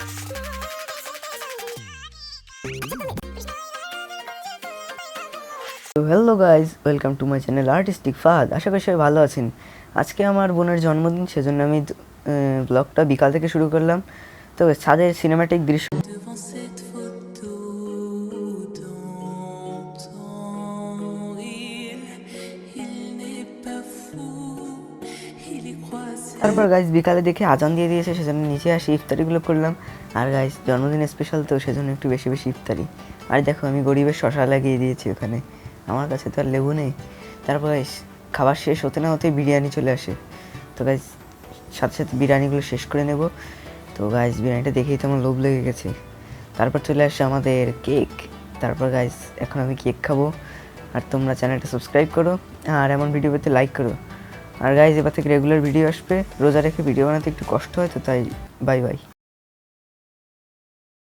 তো hello guys welcome to my channel artistic ফাদ আশা করি সবাই ভালো আছেন। আজকে আমার বোনের জন্মদিন, সেজন্য আমি ব্লগটা বিকাল থেকে শুরু করলাম। তো ছাদের সিনেমাটিক দৃশ্য তারপর গাইজ বিকালে দেখে আজান দিয়ে দিয়েছে, সেজন্য নিচে আসি, ইফতারিগুলো করলাম। আর গাইজ জন্মদিন স্পেশাল তো, সেজন্য একটু বেশি বেশি ইফতারি। আর দেখো, আমি গরিবের শশা লাগিয়ে দিয়েছি ওখানে। আমার কাছে তো আর লেবু নেই। তারপর খাবার শেষ হতে না হতে বিরিয়ানি চলে আসে। তো গাইজ সাথে সাথে বিরিয়ানিগুলো শেষ করে নেব। তো গাইজ বিরিয়ানিটা দেখেই তো আমার লোভ লেগে গেছে। তারপর চলে আসে আমাদের কেক তারপর গাইজ এখন আমি কেক খাব। আর তোমরা চ্যানেলটা সাবস্ক্রাইব করো। আর এমন ভিডিও পেতে লাইক করো। আর গাইজ এবার থেকে রেগুলার ভিডিও আসবে। রোজা রেখে ভিডিও বানাতে একটু কষ্ট হয় তো তাই বাই বাই